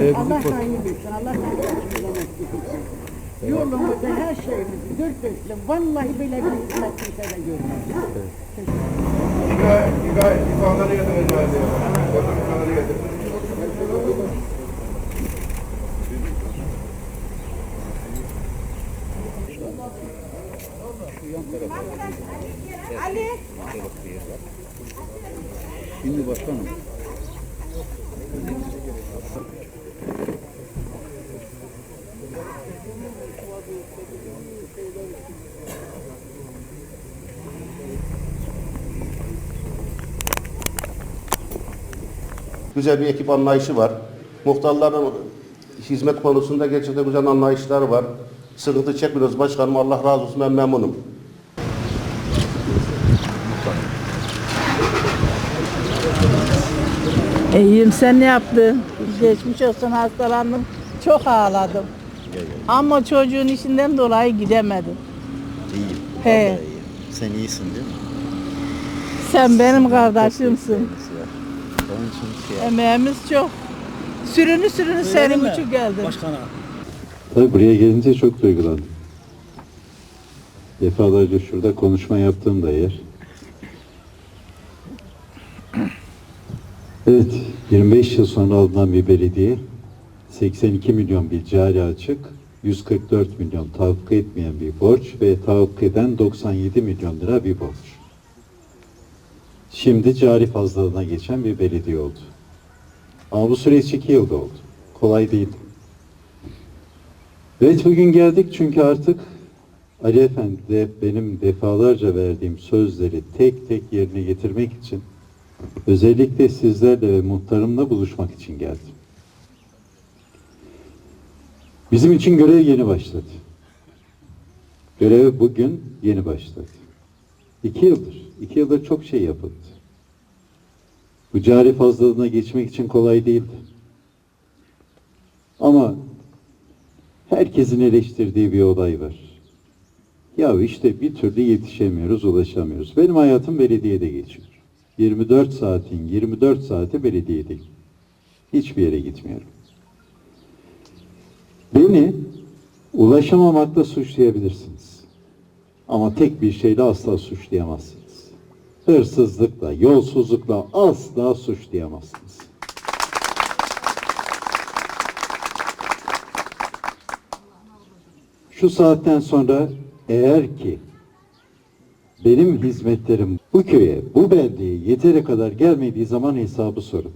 Evet, Allah sahip etsin, Allah sahip etsin. Yolumuzda her şeyimizi dört dörtlüm. Vallahi böyle bir hizmet kimse de görmedim. İfadeleri getireceğiz Güzel bir ekip anlayışı var. Muhtarların hizmet konusunda gerçekten güzel anlayışları var. Sıkıntı çekmiyoruz başkanım. Allah razı olsun ben memnunum. İyiyim sen ne yaptın? Geçmiş olsun hastalandım. Çok ağladım. Ama çocuğun işinden dolayı gidemedim. İyiyim. He. Vallahi iyiyim. Sen iyisin değil mi? Sen benim kardeşimsin. Onun için şey Emeğimiz çok. Sürünü sürünü senin için geldim. Tabii buraya gelince çok duygulandım. Defalarca şurada konuşma yaptığım da yer. Evet, 25 yıl sonra alınan bir belediye, 82 milyon bir cari açık, 144 milyon tahakkuk etmeyen bir borç ve tahakkuk eden 97 milyon lira bir borç. Şimdi cari fazlalığına geçen bir belediye oldu. Ama bu süreç iki yılda oldu. Kolay değildi. Evet bugün geldik çünkü artık Ali Efendi de benim defalarca verdiğim sözleri tek tek yerine getirmek için özellikle sizlerle ve muhtarımla buluşmak için geldim. Bizim için görev yeni başladı. Görev bugün yeni başladı. İki yıldır, iki yıldır çok şey yapıldı. Bu cari fazlalığına geçmek için kolay değildi. Ama herkesin eleştirdiği bir olay var. Ya işte bir türlü yetişemiyoruz, ulaşamıyoruz. Benim hayatım belediyede geçiyor. 24 saatin 24 saati belediyedeyim. Hiçbir yere gitmiyorum. Beni ulaşamamakla suçlayabilirsiniz. Ama tek bir şeyle asla suçlayamazsınız. Hırsızlıkla, yolsuzlukla asla suçlayamazsınız. Şu saatten sonra eğer ki benim hizmetlerim bu köye, bu beldeye yeteri kadar gelmediği zaman hesabı sorun.